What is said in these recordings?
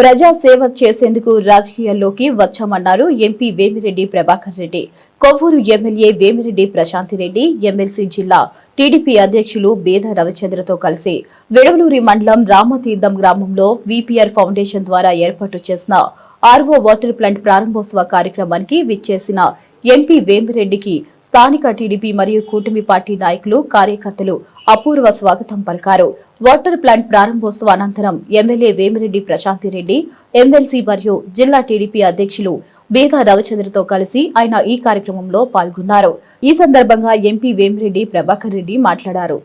ప్రజా సేవ చేసేందుకు రాజకీయాల్లోకి వచ్చామన్నారు MP Vemireddy Prabhakar Reddy. Kovvur MLA Vemireddy Prashanthi Reddy MLC జిల్లా టీడీపీ అధ్యక్షులు బేద రవిచంద్రతో కలిసి విడవలూరి మండలం రామతీర్థం గ్రామంలో విపిఆర్ ఫౌండేషన్ ద్వారా ఏర్పాటు చేసిన ఆర్వో వాటర్ ప్లాంట్ ప్రారంభోత్సవ కార్యక్రమానికి విచ్చేసిన ఎంపీ వేమిరెడ్డికి స్థానిక టీడీపీ మరియు కూటమి పార్టీ నాయకులు కార్యకర్తలు అపూర్వ స్వాగతం పలికారు. వాటర్ ప్లాంట్ ప్రారంభోత్సవ అనంతరం ఎమ్మెల్యే వేమిరెడ్డి ప్రశాంతిరెడ్డి ఎమ్మెల్సీ మరియు జిల్లా టీడీపీ అధ్యక్షులు బేద రవిచంద్రతో కలిసి ఆయన ఈ కార్యక్రమంలో పాల్గొన్నారు. ఈ సందర్భంగా ఎంపీ వేమిరెడ్డి ప్రభాకర్ రెడ్డి మాట్లాడారు.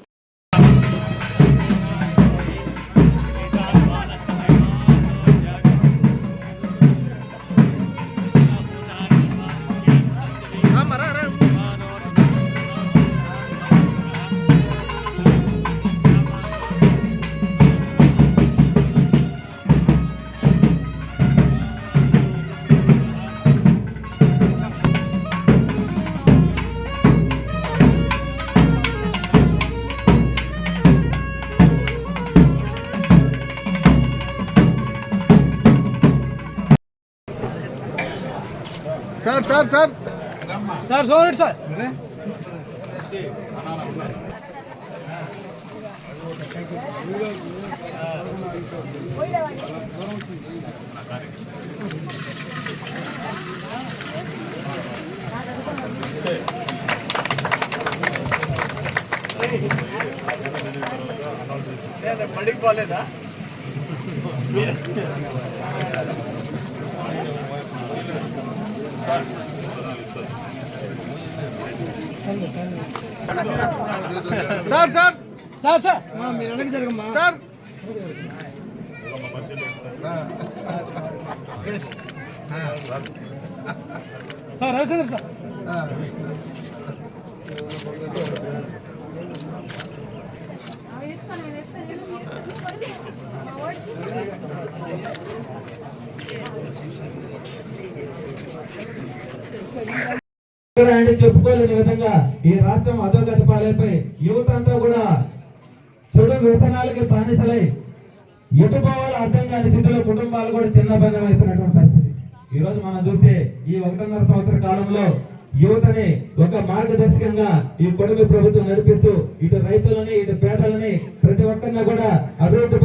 Sir sir sir. సార్ చూడండి సార్. మడికి పోలేదా? Sir sir. Sir sir. మీరు వెనక్కి జరగమ్మా. సార్. Sir Ravichandra sir. అంటే చెప్పుకోలేని విధంగా ఈ రాష్ట్రం అధోగతి పాలైపోయి యువత అంతా కూడా చెడు వ్యసనాలకి బానిసలై ఎటు పోవాలో అర్థం కాని స్థితిలో కుటుంబాలు కూడా చిన్న బంధం అయిపోయినటువంటి పరిస్థితి. ఈ రోజు మనం చూస్తే ఈ ఒకటిన్నర సంవత్సర కాలంలో యువతని ఒక మార్గదర్శకంగా ఈ కొడుకు ప్రభుత్వం నడిపిస్తూ ఇటు రైతులని ఇటు పేదలని ప్రతి ఒక్కరిని కూడా అభివృద్ధి